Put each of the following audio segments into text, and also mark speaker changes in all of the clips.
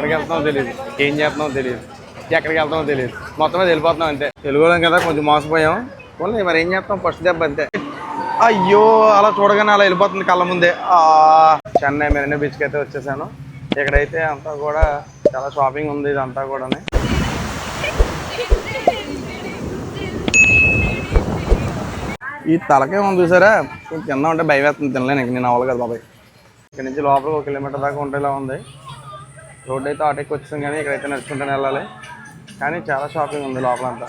Speaker 1: ఎక్కడికి వెళ్తున్నామో తెలియదు ఏం చేస్తున్నామో తెలియదు ఎక్కడికి వెళ్తామో తెలియదు మొత్తం మీద వెళ్ళిపోతున్నాం అంతే. తెలుగులో కదా కొంచెం మోసపోయాం. పోనీ మరి ఏం చేస్తాం ఫస్ట్ దెబ్బ అంతే. అయ్యో అలా చూడగానే అలా వెళ్ళిపోతుంది కళ్ళ ముందే. ఆ, చెన్నై మెరీనా బీచ్కి అయితే వచ్చేసాను. ఇక్కడైతే అంతా కూడా చాలా షాపింగ్ ఉంది ఇదంతా కూడా ఈ తలకే ఉంది చూసారా? కొంచెం కింద ఉంటే భయం వేస్తుంది తినలేను ఇంక. నేను అవ్వాలి కదా బాబాయ్. ఇక్కడ నుంచి లోపల ఒక కిలోమీటర్ దాకా ఉండేలా ఉంది. రోడ్ అయితే ఆటోకి వచ్చాం కానీ ఇక్కడైతే నడుచుకుంటూనే వెళ్ళాలి. కానీ చాలా షాపింగ్ ఉంది లోపలంతా.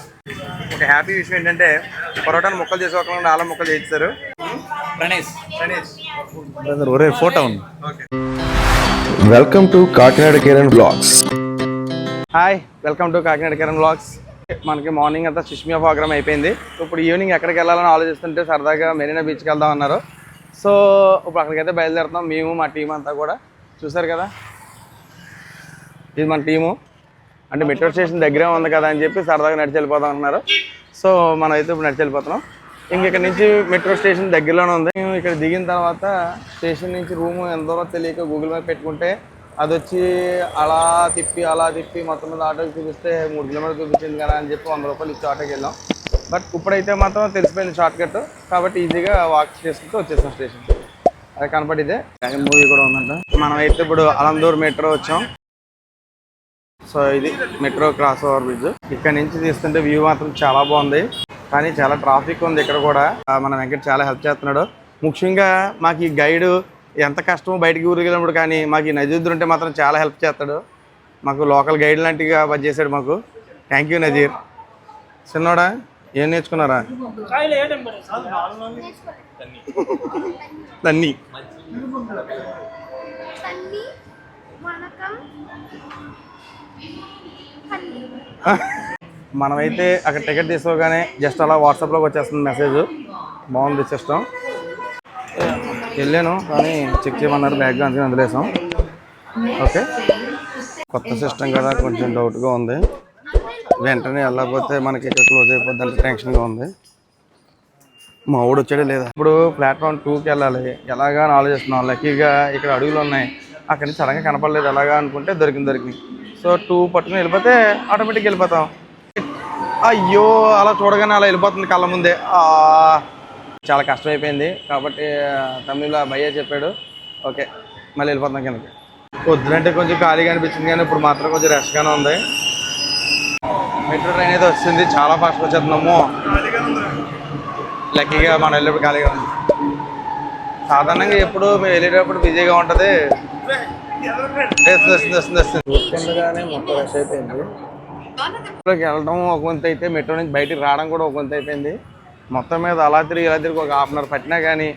Speaker 1: ఒక హ్యాపీ విషయం ఏంటంటే పరోటాను ముక్కలు చేసుకోకుండా అలా ముక్కలు చేయించారు
Speaker 2: ఒరే ఫోటో ఉంది.
Speaker 1: Okay.
Speaker 3: Welcome to Kakinada Kiran blogs.
Speaker 1: Hi welcome to Kakinada Kiran blogs. మనకి మార్నింగ్ అంతా సుష్మియా ప్రోగ్రామ్ అయిపోయింది. ఇప్పుడు ఈవినింగ్ ఎక్కడికి వెళ్ళాలని ఆలోచిస్తుంటే సరదాగా మెరీనా బీచ్కి వెళ్దాం అన్నారు. సో ఇప్పుడు అక్కడికైతే బయలుదేరుతాం మేము మా టీం అంతా కూడా. చూసారు కదా? ఇది మన టీము. అంటే మెట్రో స్టేషన్ దగ్గరే ఉంది కదా అని చెప్పి సరదాగా నడిచి వెళ్ళిపోదాం అంటున్నారు. సో మనం అయితే ఇప్పుడు నడిచి వెళ్ళిపోతున్నాం. ఇంక ఇక్కడ నుంచి మెట్రో స్టేషన్ దగ్గరలోనే ఉంది. మేము ఇక్కడ దిగిన తర్వాత స్టేషన్ నుంచి రూమ్ ఎంతో తెలియక గూగుల్ మ్యాప్ పెట్టుకుంటే అది వచ్చి అలా తిప్పి అలా తిప్పి మొత్తం మీద ఆటోకి చూపిస్తే మూడు కిలోమీటర్లు చూపించింది కదా అని చెప్పి వంద రూపాయలు ఇచ్చి ఆటోకి వెళ్ళాం. బట్ ఇప్పుడైతే మాత్రం తెలిసిపోయింది షార్ట్ కట్. కాబట్టి ఈజీగా వాక్ చేసుకుంటూ వచ్చేసాం స్టేషన్. అది కనపడిదే. మూవీ కూడా ఉందంట. మనం అయితే ఇప్పుడు అలందూర్ మెట్రో వచ్చాం. సో ఇది మెట్రో క్రాస్ ఓవర్ బ్రిడ్జ్ ఇక్కడ నుంచి తీస్తుంటే వ్యూ మాత్రం చాలా బాగుంది. కానీ చాలా ట్రాఫిక్ ఉంది ఇక్కడ కూడా. మన వెంకట్ చాలా హెల్ప్ చేస్తున్నాడు. ముఖ్యంగా మాకు ఈ గైడ్ ఎంత కష్టమో బయటికి ఊరికి వెళ్ళినప్పుడు కానీ మాకు ఈ నజీర్ ఉంటే మాత్రం చాలా హెల్ప్ చేస్తాడు. మాకు లోకల్ గైడ్ లాంటిగా పనిచేశాడు మాకు. థ్యాంక్ యూ నజీర్ చిన్నోడా ఏం నేర్చుకున్నారా? తన్ని. మనమైతే అక్కడ టికెట్ తీసుకోగానే జస్ట్ అలా వాట్సాప్లోకి వచ్చేస్తుంది మెసేజ్ బాగుంది సిస్టమ్ వెళ్ళాను కానీ చెక్ చేయమన్నారు బ్యాగ్ అందుకని వదిలేసాం. ఓకే కొత్త సిస్టమ్ కదా కొంచెం డౌట్గా ఉంది. వెంటనే వెళ్ళకపోతే మనకి ఇక్కడ క్లోజ్ అయిపోద్ది అంటే టెన్షన్గా ఉంది. మా ఊడు వచ్చాడే లేదా? ఇప్పుడు ప్లాట్ఫామ్ టూకి వెళ్ళాలి. ఎలాగా ఆలోచిస్తున్నాం. లక్కీగా ఇక్కడ అడుగులు ఉన్నాయి. అక్కడి నుంచి సడన్గా కనపడలేదు ఎలాగా అనుకుంటే దొరికింది దొరికింది. సో టూ పట్టుకుని వెళ్ళిపోతే ఆటోమేటిక్గా వెళ్ళిపోతాం. అయ్యో అలా చూడగానే అలా వెళ్ళిపోతుంది కళ్ళ ముందే. చాలా కష్టమైపోయింది. కాబట్టి తమిళ భయ్య చెప్పాడు. ఓకే మళ్ళీ వెళ్ళిపోతాం కిందకి. పొద్దునంటే కొంచెం ఖాళీగా అనిపించింది కానీ ఇప్పుడు మాత్రం కొంచెం రష్గానే ఉంది. మెట్రో ట్రైన్ అయితే వచ్చింది. చాలా ఫాస్ట్గా వచ్చేస్తున్నాము. లక్కీగా మనం వెళ్ళేప్పుడు ఖాళీగా ఉంది. సాధారణంగా ఎప్పుడు మేము వెళ్ళేటప్పుడు బిజీగా ఉంటుంది. మెట్రోకి వెళ్ళడం ఒక వంతు అయితే మెట్రో నుంచి బయటికి రావడం కూడా ఒక వంతు అయిపోయింది. మొత్తం మీద అలా తిరిగి ఇలా తిరిగి ఒక హాఫ్ అన్ అవర్ పట్టినా కానీ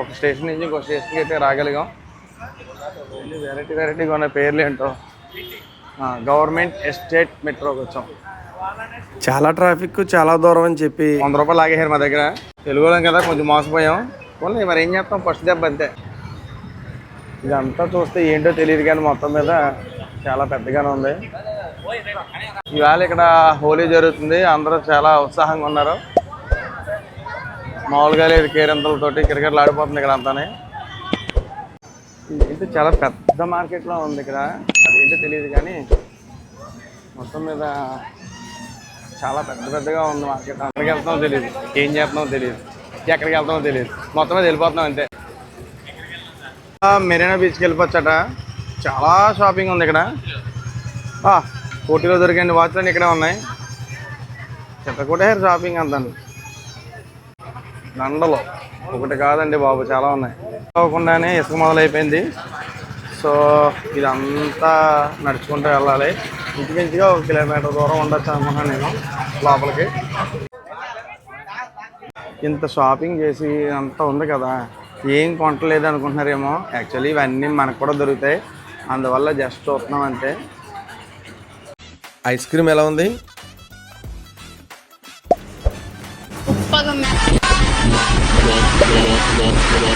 Speaker 1: ఒక స్టేషన్ నుంచి ఇంకో స్టేషన్కి అయితే రాగలిగాం. వెరైటీ వెరైటీగా ఉన్న పేర్లు ఏంటో? గవర్నమెంట్ ఎస్టేట్ మెట్రోకి వచ్చాం.
Speaker 2: చాలా ట్రాఫిక్ చాలా దూరం అని చెప్పి.
Speaker 1: వంద రూపాయలు లాగేశారు మా దగ్గర. తెలుగులో కదా కొంచెం మోసపోయాం. పోనీ మరి ఏం చేస్తాం? ఫస్ట్ దెబ్బ అంతే. ఇదంతా చూస్తే ఏంటో తెలియదు కానీ మొత్తం మీద చాలా పెద్దగానే ఉంది. ఇవాళ ఇక్కడ హోలీ జరుగుతుంది. అందరూ చాలా ఉత్సాహంగా ఉన్నారు. మామూలుగా లేదు కేరింతలతోటి క్రికెట్లు ఆడిపోతుంది ఇక్కడ అంతానే. ఇది చాలా పెద్ద మార్కెట్లో ఉంది ఇక్కడ. అదేంటో తెలియదు కానీ మొత్తం మీద చాలా పెద్ద పెద్దగా ఉంది మార్కెట్. అందరికి వెళ్తామో తెలియదు. ఏం చేస్తున్నామో తెలియదు. ఎక్కడికి వెళ్తామో తెలియదు. మొత్తం మీద వెళ్ళిపోతున్నాం అంతే. మెరీనా బీచ్కి వెళ్ళిపోవచ్చట. చాలా షాపింగ్ ఉంది ఇక్కడ. ఆ, కోటిలో దొరికండి వాచ్లన్నీ ఇక్కడే ఉన్నాయి. చెత్తకోటే షాపింగ్ అంతాను దండలు. ఒకటి కాదండి బాబు చాలా ఉన్నాయి. అవ్వకుండానే ఇసుక మొదలైపోయింది. సో ఇదంతా నడుచుకుంటూ వెళ్ళాలి. ఇంచుమించుగా ఒక కిలోమీటర్ దూరం ఉండొచ్చు అనుకున్నాను నేను లోపలికి. ఇంత షాపింగ్ చేసి అంతా ఉంది కదా. ఏం కొంటలేదు అనుకుంటున్నారేమో. యాక్చువల్లీ ఇవన్నీ మనకు కూడా దొరుకుతాయి. అందువల్ల జస్ట్ చూస్తున్నాం అంతే.
Speaker 2: ఐస్ క్రీమ్ ఎలా ఉంది?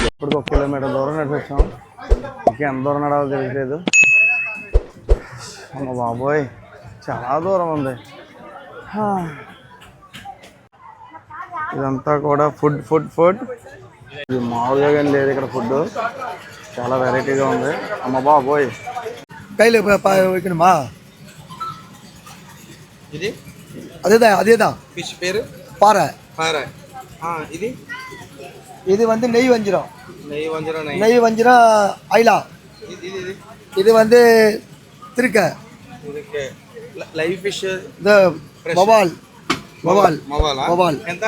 Speaker 1: ఇప్పుడు ఒక కిలోమీటర్ దూరం నడిపించాం ఇంకా ఎంత దూరం నడవాలో తెలియట్లేదు. అమ్మ బాబోయ్ చాలా దూరం ఉంది. ఇదంతా కూడా ఫుడ్ ఫుడ్ ఫుడ్ ఇది మామూలుగా కానీ లేదు ఇక్కడ ఫుడ్ చాలా వెరైటీగా ఉంది. అమ్మ బాబోయ్
Speaker 4: కైలు మా.
Speaker 1: ఇది?
Speaker 4: అదేదా అదేదా?
Speaker 1: ఫిష్ పేరు?
Speaker 4: பாறை
Speaker 1: பாறை ஆ
Speaker 4: இது இது வந்து நெய் வஞ்சிரம்
Speaker 1: நெய் வஞ்சிரம்
Speaker 4: நெய் வஞ்சிரம் ஐலா இது வந்து திருக்க
Speaker 1: லைவ் ஃபிஷ்
Speaker 4: இந்த மவால் மவால்
Speaker 1: மவால்
Speaker 4: மவால்
Speaker 1: எந்த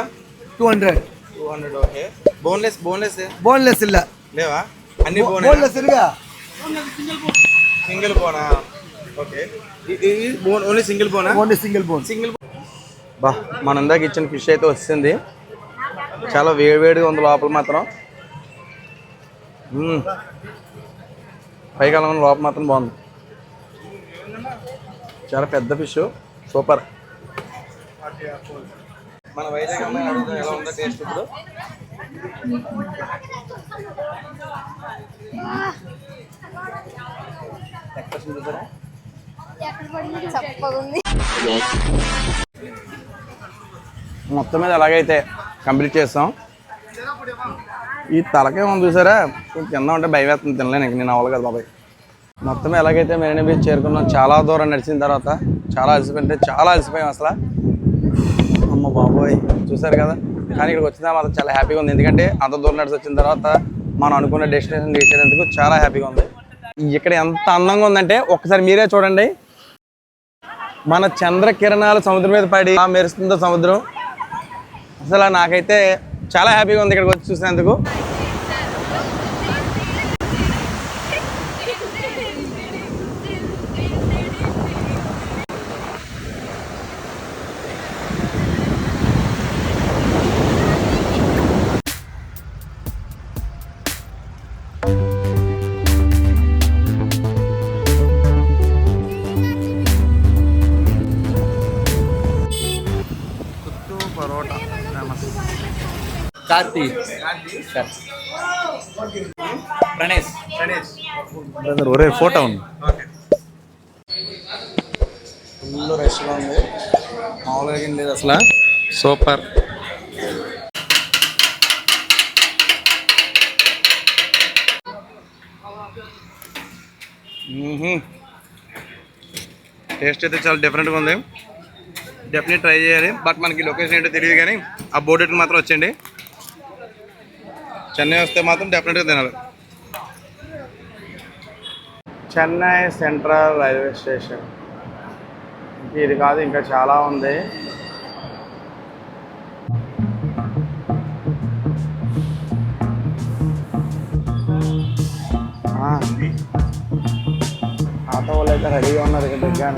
Speaker 4: two hundred
Speaker 1: two hundred okay boneless boneless
Speaker 4: boneless ఇల్ల
Speaker 1: లేవా? అన్ని
Speaker 4: బోన్లెస్ ఇల్లుగా
Speaker 1: సింగిల్ బోనా ఓకే ఇది బోన్ ఓన్లీ సింగిల్ బోనా
Speaker 4: ఓన్లీ సింగిల్ బోన్
Speaker 1: సింగిల్ బా మన ఇందాక ఇచ్చిన ఫిష్ అయితే వస్తుంది. చాలా వేడివేడిగా ఉంది లోపల మాత్రం. పైకాలం లోపల మాత్రం బాగుంది. చాలా పెద్ద ఫిష్ సూపర్. మన వైజాగ్ ఎలా ఉందో టేస్ట్ ఇప్పుడు. మొత్తం మీద ఎలాగైతే కంప్లీట్ చేస్తాం. ఈ తలకే ఉంది చూసారా? కింద ఉంటే భయం వేస్తుంది తినలేను ఇంక నేను అవ్వాలి కదా బాబాయ్. మొత్తం ఎలాగైతే మెరీనా బీచ్ చేరుకున్నాం చాలా దూరం నడిచిన తర్వాత చాలా అలసిపోయింటే చాలా అలసిపోయాం అసలు. అమ్మ బాబోయ్ చూసారు కదా? కానీ ఇక్కడికి వచ్చిన మాత్రం చాలా హ్యాపీగా ఉంది. ఎందుకంటే అంత దూరం నడిచి వచ్చిన తర్వాత మనం అనుకున్న డెస్టినేషన్ రీచ్ అయ్యేందుకు చాలా హ్యాపీగా ఉంది. ఇక్కడ ఎంత అందంగా ఉందంటే ఒక్కసారి మీరే చూడండి. మన చంద్ర కిరణాలు సముద్రం మీద పడి మెరుస్తుందో సముద్రం. అసలు నాకైతే చాలా హ్యాపీగా ఉంది ఇక్కడికి వచ్చి చూసినందుకు.
Speaker 5: కార్తీ. ప్రణేష్. బ్రదర్ ఒరే ఫోటో ఉంది.
Speaker 1: ఫుల్ రష్గా ఉంది. మామూలుగా ఏం లేదు అసలు. సూపర్. టేస్ట్ అయితే చాలా డిఫరెంట్గా ఉంది. డెఫినెట్ ట్రై చేయాలి. బట్ మనకి లొకేషన్ ఏంటో తెలియదు కానీ ఆ బోర్డు మాత్రం వచ్చేయండి. చెన్నై వస్తే మాత్రం డెఫినెట్గా తినాలి. Chennai central railway station. ఇది కాదు ఇంకా చాలా ఉంది. ఆటో వాళ్ళు అయితే రెడీగా ఉన్నారు ఇక్కడ దగ్గర